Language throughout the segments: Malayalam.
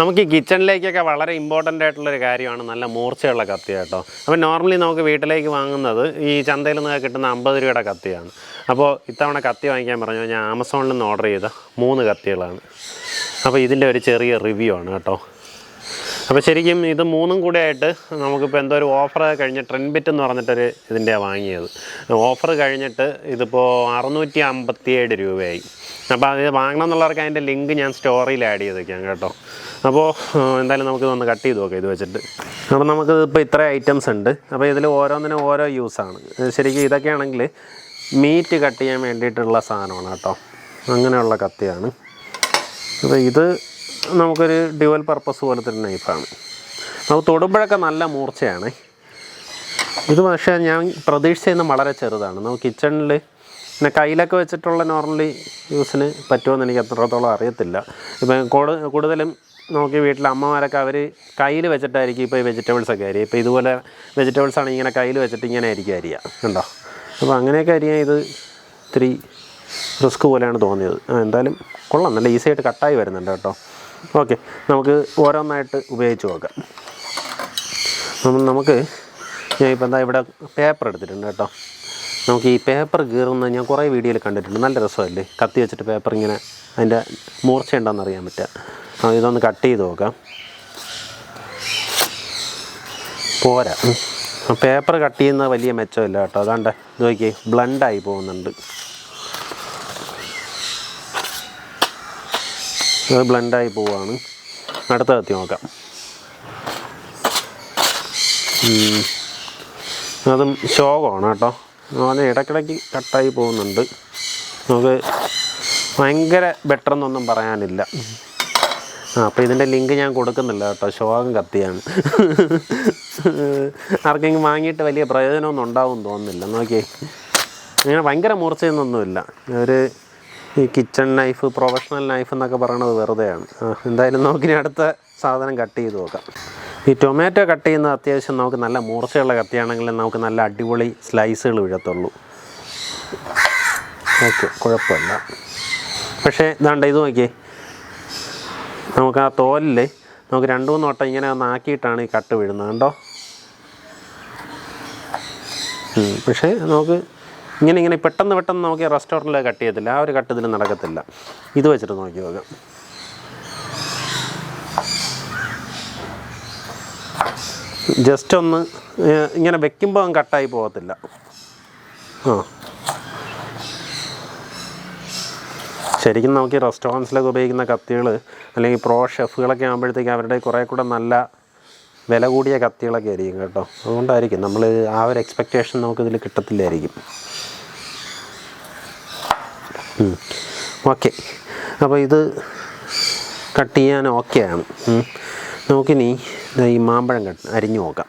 നമുക്ക് ഈ കിച്ചണിലേക്കൊക്കെ വളരെ ഇമ്പോർട്ടന്റ് ആയിട്ടുള്ളൊരു കാര്യമാണ് നല്ല മൂർച്ചയുള്ള കത്തി കേട്ടോ. അപ്പോൾ നോർമലി നമുക്ക് വീട്ടിലേക്ക് വാങ്ങുന്നത് ഈ ചന്തയിൽ നിന്ന് കിട്ടുന്ന അമ്പത് രൂപയുടെ കത്തിയാണ്. അപ്പോൾ ഇത്തവണ കത്തി വാങ്ങിക്കാൻ പറഞ്ഞു ഞാൻ ആമസോണിൽ നിന്ന് ഓർഡർ ചെയ്ത മൂന്ന് കത്തികളാണ്. അപ്പോൾ ഇതിന്റെ ഒരു ചെറിയ റിവ്യൂ ആണ് കേട്ടോ. അപ്പോൾ ശരിക്കും ഇത് മൂന്നും കൂടെ ആയിട്ട് നമുക്കിപ്പോൾ എന്തോ ഒരു ഓഫർ കഴിഞ്ഞ് ട്രെൻഡ് ബിറ്റ് എന്ന് പറഞ്ഞിട്ടൊരു ഇതിന്റെ വാങ്ങിയത്. ഓഫർ കഴിഞ്ഞിട്ട് ഇതിപ്പോൾ അറുന്നൂറ്റി അമ്പത്തിയേഴ് രൂപയായി. അപ്പോൾ അത് വാങ്ങണം എന്നുള്ളവർക്ക് അതിന്റെ ലിങ്ക് ഞാൻ സ്റ്റോറിയിൽ ആഡ് ചെയ്ത് വെക്കാം കേട്ടോ. അപ്പോൾ എന്തായാലും നമുക്ക് ഇതൊന്ന് കട്ട് ചെയ്ത് നോക്കാം ഇത് വെച്ചിട്ട്. അപ്പോൾ നമുക്ക് ഇപ്പോൾ ഇത്ര ഐറ്റംസ് ഉണ്ട്. അപ്പോൾ ഇതിൽ ഓരോന്നിനും ഓരോ യൂസാണ് ശരിക്കും ഇതൊക്കെയാണെങ്കിൽ മീറ്റ് കട്ട് ചെയ്യാൻ വേണ്ടിയിട്ടുള്ള സാധനമാണ് കേട്ടോ. അങ്ങനെയുള്ള കത്തിയാണ്. അപ്പോൾ ഇത് നമുക്കൊരു ഡ്യുവൽ പർപ്പസ് പോലത്തെ ഒരു നൈഫാണ് നമുക്ക് തൊടുമ്പോഴൊക്കെ നല്ല മൂർച്ചയാണ്. ഇത് പക്ഷേ ഞാൻ പ്രതീക്ഷിച്ചതിന് വളരെ ചെറുതാണ്. നമുക്ക് കിച്ചണിൽ പിന്നെ കയ്യിലൊക്കെ വെച്ചിട്ടുള്ള നോർമലി യൂസിന് പറ്റുമോ എന്ന് എനിക്ക് അത്രത്തോളം അറിയത്തില്ല. ഇപ്പം കൂടു കൂടുതലും നമുക്ക് വീട്ടിൽ അമ്മമാരൊക്കെ അവർ കയ്യിൽ വെച്ചിട്ടായിരിക്കും ഇപ്പോൾ ഈ വെജിറ്റബിൾസ് ഒക്കെ ഇപ്പോൾ ഇതുപോലെ വെജിറ്റബിൾസ് ആണ് ഇങ്ങനെ കയ്യിൽ വെച്ചിട്ട് ഇങ്ങനെ ആയിരിക്കും അരിയുക ഉണ്ടോ അപ്പോൾ അങ്ങനെയൊക്കെ അരിയാൻ ഇത് ഇത്തിരി റിസ്ക് പോലെയാണ് തോന്നിയത്. എന്തായാലും കൊള്ളാം. നല്ല ഈസി ആയിട്ട് കട്ടായി വരുന്നുണ്ട് കേട്ടോ. ഓക്കെ നമുക്ക് ഓരോന്നായിട്ട് ഉപയോഗിച്ച് നോക്കാം. നമുക്ക് ഞാൻ ഇപ്പോൾ എന്താ ഇവിടെ പേപ്പർ എടുത്തിട്ടുണ്ട് കേട്ടോ. നമുക്ക് ഈ പേപ്പർ കീറുന്നത് ഞാൻ കുറേ വീഡിയോയിൽ കണ്ടിട്ടുണ്ട്. നല്ല രസമല്ലേ? കത്തി വെച്ചിട്ട് പേപ്പർ ഇങ്ങനെ അതിന്റെ മൂർച്ച ഉണ്ടോയെന്ന് അറിയാൻ പറ്റുക. ഇതൊന്ന് കട്ട് ചെയ്ത് നോക്കാം. പോരാ. പേപ്പർ കട്ട് ചെയ്യുന്ന വലിയ മെച്ചമില്ല കേട്ടോ. അതാണ്ട് ഇത് നോക്കി ബ്ലണ്ടായി പോകുന്നുണ്ട്. അത് ബ്ലണ്ടായി പോവാണ്. അടുത്ത കത്തി നോക്കാം. അതും ശോകമാണ് കേട്ടോ. അത് ഇടയ്ക്കിടയ്ക്ക് കട്ടായി പോകുന്നുണ്ട്. നമുക്ക് ഭയങ്കര ബെറ്റർ എന്നൊന്നും പറയാനില്ല. ആ അപ്പോൾ ഇതിന്റെ ലിങ്ക് ഞാൻ കൊടുക്കുന്നില്ല കേട്ടോ. ശോകം കത്തിയാണ്. ആർക്കെങ്കിലും വാങ്ങിയിട്ട് വലിയ പ്രയോജനമൊന്നും ഉണ്ടാവും തോന്നുന്നില്ല. നോക്കിയേ. അങ്ങനെ ഭയങ്കര മൂർച്ചയൊന്നൊന്നുമില്ല ഒരു ഈ കിച്ചൺ നൈഫ് പ്രൊഫഷണൽ നൈഫ് എന്നൊക്കെ പറയണത് വെറുതെയാണ്. എന്തായാലും നോക്കിനടുത്ത സാധനം കട്ട് ചെയ്ത് നോക്കാം. ഈ ടൊമാറ്റോ കട്ട് ചെയ്യുന്നത് അത്യാവശ്യം നമുക്ക് നല്ല മൂർച്ചയുള്ള കത്തിയാണെങ്കിൽ നമുക്ക് നല്ല അടിപൊളി സ്ലൈസുകൾ വീഴത്തുള്ളൂ. ഓക്കെ കുഴപ്പമില്ല. പക്ഷേ ഇതാണ്ട് ഇത് നോക്കിയേ. നമുക്ക് ആ തോലിൽ നമുക്ക് രണ്ട് മൂന്ന് വട്ടം ഇങ്ങനെ ഒന്ന് ആക്കിയിട്ടാണ് ഈ കട്ട് വീഴുന്നത് കണ്ടോ? പക്ഷേ നമുക്ക് ഇങ്ങനെ ഇങ്ങനെ പെട്ടെന്ന് പെട്ടെന്ന് നമുക്ക് റെസ്റ്റോറന്റിൽ കട്ട് ചെയ്യത്തില്ല. ആ ഒരു കട്ട് ഇതിൽ നടക്കത്തില്ല. ഇത് വെച്ചിട്ട് നോക്കി നോക്കാം. ജസ്റ്റ് ഒന്ന് ഇങ്ങനെ വെക്കുമ്പോൾ കട്ടായി പോകത്തില്ല. ആ. ശരിക്കും നമുക്ക് ഈ റെസ്റ്റോറന്റ്സിലൊക്കെ ഉപയോഗിക്കുന്ന കത്തികൾ അല്ലെങ്കിൽ പ്രോ ഷെഫുകളൊക്കെ ആകുമ്പോഴത്തേക്ക് അവരുടെ കുറേ കൂടെ നല്ല വില കൂടിയ കത്തികളൊക്കെ ആയിരിക്കും കേട്ടോ. അതുകൊണ്ടായിരിക്കും നമ്മൾ ആ ഒരു എക്സ്പെക്റ്റേഷൻ നമുക്കിതിൽ കിട്ടത്തില്ലായിരിക്കും. ഓക്കെ. അപ്പോൾ ഇത് കട്ട് ചെയ്യാൻ ഓക്കെയാണ്. നമുക്കിനി ഈ മാമ്പഴം കട്ട് അരിഞ്ഞു നോക്കാം.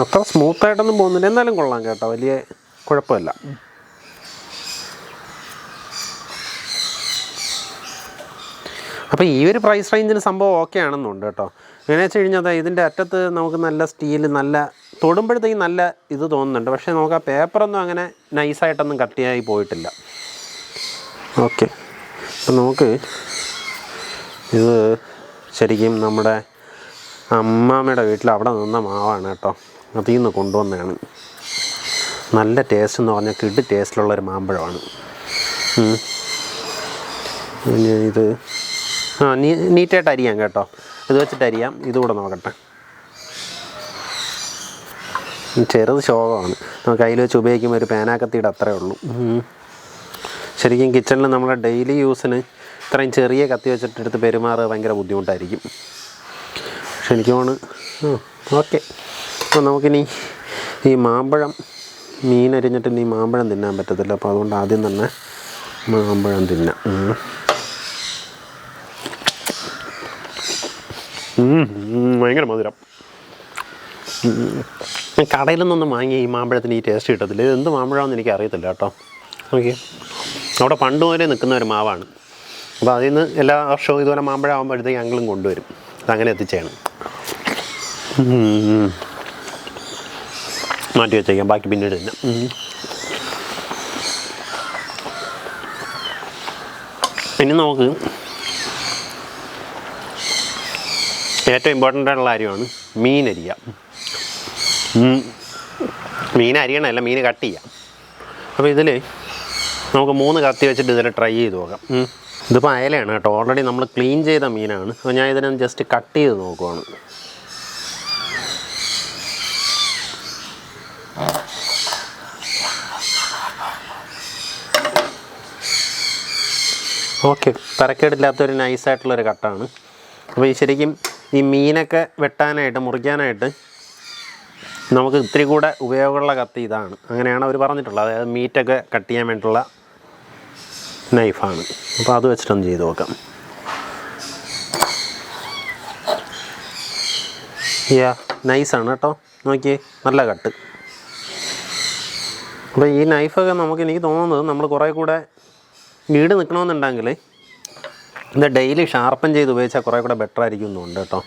അത്ര സ്മൂത്തായിട്ടൊന്നും പോകുന്നില്ല. എന്നാലും കൊള്ളാം കേട്ടോ. വലിയ കുഴപ്പമില്ല. അപ്പോൾ ഈ ഒരു പ്രൈസ് റേഞ്ചിന് സംഭവം ഓക്കെ ആണെന്നുണ്ട് കേട്ടോ. എങ്ങനെ വെച്ച് കഴിഞ്ഞാൽ അതാ ഇതിന്റെ അറ്റത്ത് നമുക്ക് നല്ല സ്റ്റീൽ നല്ല തൊടുമ്പോഴത്തേക്കും നല്ല ഇത് തോന്നുന്നുണ്ട്. പക്ഷേ നമുക്ക് ആ പേപ്പറൊന്നും അങ്ങനെ നൈസായിട്ടൊന്നും കട്ടിയായി പോയിട്ടില്ല. ഓക്കെ അപ്പം നമുക്ക് ഇത് ശരിക്കും നമ്മുടെ അമ്മാമ്മയുടെ വീട്ടിൽ അവിടെ നിന്ന മാവാണ് കേട്ടോ. അതിൽ നിന്ന് കൊണ്ടുവന്നതാണ്. നല്ല ടേസ്റ്റ് എന്ന് പറഞ്ഞാൽ കിഡ് ടേസ്റ്റിലുള്ളൊരു മാമ്പഴമാണ്. ഇത് ആ നീ നീറ്റായിട്ട് അരിയാം കേട്ടോ. ഇത് വെച്ചിട്ട് അരിയാം ഇതുകൂടെ നോക്കട്ടെ. ചെറുത് ശോകമാണ്. നമുക്ക് അതിൽ വെച്ച് ഉപയോഗിക്കുമ്പോൾ ഒരു പേനാക്കത്തിയുടെ അത്രേ ഉള്ളൂ. ശരിക്കും കിച്ചണിൽ നമ്മളെ ഡെയിലി യൂസിന് ഇത്രയും ചെറിയ കത്തി വെച്ചിട്ട് എടുത്ത് പെരുമാറുക ഭയങ്കര ബുദ്ധിമുട്ടായിരിക്കും. പക്ഷെ എനിക്ക് ഓക്കെ. അപ്പോൾ നമുക്കിനി ഈ മാമ്പഴം മീൻ അരിഞ്ഞിട്ട് ഇനി മാമ്പഴം തിന്നാൻ പറ്റത്തില്ല. അപ്പോൾ അതുകൊണ്ട് ആദ്യം തന്നെ മാമ്പഴം തിന്നാം. ഭയങ്കര മധുരം. ഞാൻ കടയിൽ നിന്നൊന്നും വാങ്ങി ഈ മാമ്പഴത്തിന് ഈ ടേസ്റ്റ് കിട്ടത്തില്ല. ഇത് എന്ത് മാമ്പഴമാണെന്ന് എനിക്ക് അറിയത്തില്ല കേട്ടോ. ഓക്കെ അവിടെ പണ്ട് മുതലേ നിൽക്കുന്ന ഒരു മാവാണ്. അപ്പോൾ അതിൽ നിന്ന് എല്ലാ വർഷവും ഇതുപോലെ മാമ്പഴം ആകുമ്പോഴത്തേക്ക് ഞങ്ങളും കൊണ്ടുവരും. അതങ്ങനെ എത്തിച്ചേണം. മാറ്റി വെച്ചേക്കാം. ബാക്കി പിന്നീട് തന്നെ. ഇനി നമുക്ക് ഏറ്റവും ഇമ്പോർട്ടന്റ് ആയിട്ടുള്ള കാര്യമാണ് മീൻ മീൻ അരിയണമല്ല മീൻ കട്ട് ചെയ്യാം. അപ്പോൾ ഇതിൽ നമുക്ക് മൂന്ന് കത്തി വെച്ചിട്ട് ഇതിൽ ട്രൈ ചെയ്ത് നോക്കാം. ഇതിപ്പോൾ അയലയാണ് കേട്ടോ. ഓൾറെഡി നമ്മൾ ക്ലീൻ ചെയ്ത മീനാണ്. അപ്പോൾ ഞാൻ ഇതിനെ ജസ്റ്റ് കട്ട് ചെയ്ത് നോക്കുവാണ്. ഓക്കെ. തരക്കേടില്ലാത്തൊരു നൈസായിട്ടുള്ളൊരു കട്ടാണ് അപ്പോൾ ഈ ശരിക്കും ഈ മീനൊക്കെ വെട്ടാനായിട്ട് മുറിക്കാനായിട്ട് നമുക്ക് ഇത്തിരി കൂടെ ഉപയോഗമുള്ള കത്തി ഇതാണ്. അങ്ങനെയാണ് അവർ പറഞ്ഞിട്ടുള്ളത്. അതായത് മീറ്റൊക്കെ കട്ട് ചെയ്യാൻ വേണ്ടിയിട്ടുള്ള നൈഫാണ്. അപ്പോൾ അത് വെച്ചിട്ടൊന്ന് ചെയ്ത് നോക്കാം. യാ നൈസാണ് കേട്ടോ. നോക്കിയേ നല്ല കട്ട്. അപ്പോൾ ഈ നൈഫൊക്കെ നമുക്ക് എനിക്ക് തോന്നുന്നത് നമ്മൾ കുറേ കൂടെ വീട് നിൽക്കണമെന്നുണ്ടെങ്കിൽ ഇത് ഡെയിലി ഷാർപ്പൻ ചെയ്ത് ഉപയോഗിച്ചാൽ കുറേ കൂടെ ബെറ്റർ ആയിരിക്കും എന്നുണ്ട് കേട്ടോ.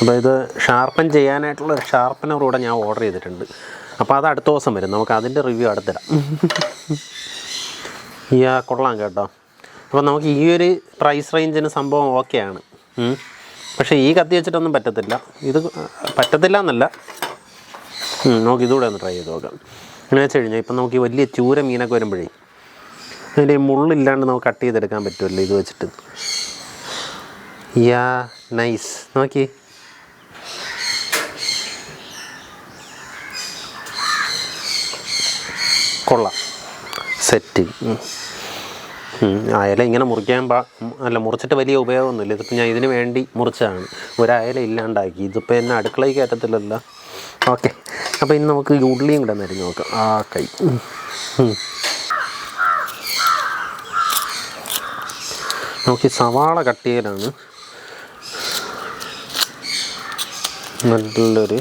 അപ്പോൾ ഇത് ഷാർപ്പൻ ചെയ്യാനായിട്ടുള്ള ഒരു ഷാർപ്പനർ കൂടെ ഞാൻ ഓർഡർ ചെയ്തിട്ടുണ്ട്. അപ്പോൾ അത് അടുത്ത ദിവസം വരും. നമുക്ക് അതിന്റെ റിവ്യൂ അടുത്തിടാം യാ കൊള്ളാം കേട്ടോ. അപ്പോൾ നമുക്ക് ഈ ഒരു പ്രൈസ് റേഞ്ചിന് സംഭവം ഓക്കെയാണ്. പക്ഷേ ഈ കത്തി വെച്ചിട്ടൊന്നും പറ്റത്തില്ല. ഇത് പറ്റത്തില്ല എന്നല്ല. നമുക്ക് ഇതുകൂടെ ഒന്ന് ട്രൈ ചെയ്ത് നോക്കാം. എന്നു വെച്ച് കഴിഞ്ഞാൽ ഇപ്പം നമുക്ക് ഈ വലിയ ചൂര മീനൊക്കെ വരുമ്പോഴേ അതിന്റെ മുള്ളില്ലാണ്ട് നമുക്ക് കട്ട് ചെയ്തെടുക്കാൻ പറ്റുമല്ലോ ഇത് വെച്ചിട്ട്. യാ നൈസ് നോക്കി. കൊള്ളാം. സെറ്റ് അയല ഇങ്ങനെ മുറിക്കാൻ പാ അല്ല മുറിച്ചിട്ട് വലിയ ഉപയോഗമൊന്നുമില്ല. ഇതിപ്പോൾ ഞാൻ ഇതിന് വേണ്ടി മുറിച്ചതാണ്. ഒരയല ഇല്ലാണ്ടാക്കി. ഇതിപ്പോൾ എന്നെ അടുക്കളയിൽ കയറ്റത്തില്ലല്ലോ. ഓക്കെ അപ്പോൾ ഇന്ന് നമുക്ക് ഉള്ളിയും കൂടെ നേരം നോക്കാം. ആ കൈ. നമുക്ക് ഈ സവാള കട്ട് ചെയ്യലാണ്. നല്ലൊരു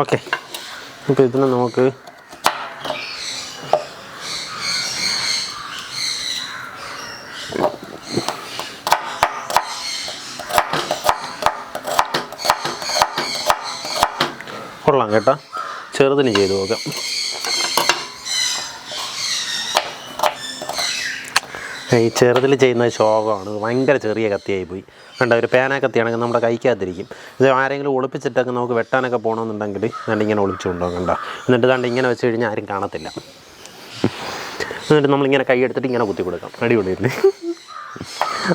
ഓക്കെ. അപ്പോൾ ഇതിനെ നമുക്ക് കേട്ടോ. ചെറുതിന് ചെയ്ത് നോക്കാം ഈ ചെറുതിൽ ചെയ്യുന്ന ശോകമാണ്. ഭയങ്കര ചെറിയ കത്തിയായി പോയി. കണ്ട ഒരു പേന കത്തിയാണെങ്കിൽ നമ്മുടെ കൈക്കകത്തിരിക്കും. ഇത് ആരെങ്കിലും ഒളിപ്പിച്ചിട്ടൊക്കെ നമുക്ക് വെട്ടാനൊക്കെ പോകണമെന്നുണ്ടെങ്കിൽ ഇങ്ങനെ ഒളിച്ചു കണ്ട. എന്നിട്ട് കണ്ട് ഇങ്ങനെ വെച്ച് കഴിഞ്ഞാൽ ആരും കാണത്തില്ല. എന്നിട്ട് നമ്മളിങ്ങനെ കൈ എടുത്തിട്ട് ഇങ്ങനെ കുത്തി കൊടുക്കാം. അടിപൊളിയല്ലേ?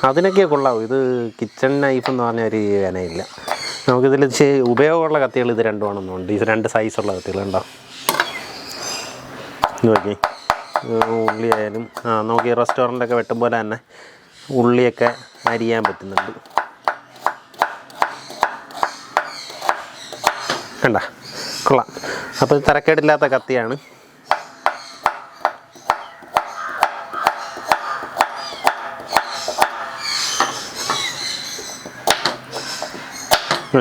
അതിനൊക്കെ കൊള്ളാവും. ഇത് കിച്ചൺ നൈഫ് എന്ന് പറഞ്ഞ ഒരു വിനയില്ല നമുക്കിതിൽ ഉപയോഗമുള്ള കത്തികൾ ഇത് രണ്ടുമാണെന്നുണ്ട്. ഇത് രണ്ട് സൈസുള്ള ഇത് നോക്കി. ഉള്ളി ആയാലും ആ നമുക്ക് ഈ റെസ്റ്റോറന്റൊക്കെ വെട്ടും പോലെ തന്നെ ഉള്ളിയൊക്കെ അരിയാൻ പറ്റുന്നുണ്ട്. കണ്ട? കൊള്ളാം. അപ്പോൾ തരക്കേടില്ലാത്ത കത്തിയാണ്.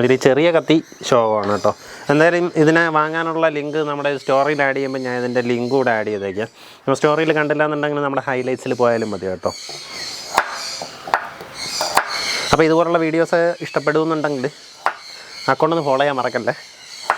ഇതിൽ ചെറിയ കത്തി ഷോവാണ് കേട്ടോ. എന്തായാലും ഇതിനെ വാങ്ങാനുള്ള ലിങ്ക് നമ്മുടെ സ്റ്റോറിയിൽ ആഡ് ചെയ്യുമ്പോൾ ഞാൻ ഇതിന്റെ ലിങ്ക് കൂടെ ആഡ് ചെയ്തേക്കാം. നമ്മൾ സ്റ്റോറിയിൽ കണ്ടില്ല എന്നുണ്ടെങ്കിൽ നമ്മുടെ ഹൈലൈറ്റ്സിൽ പോയാലും മതി കേട്ടോ. അപ്പോൾ ഇതുപോലുള്ള വീഡിയോസ് ഇഷ്ടപ്പെടുന്നുണ്ടെങ്കിൽ അക്കൗണ്ടൊന്ന് ഫോളോ ചെയ്യാൻ മറക്കല്ലേ?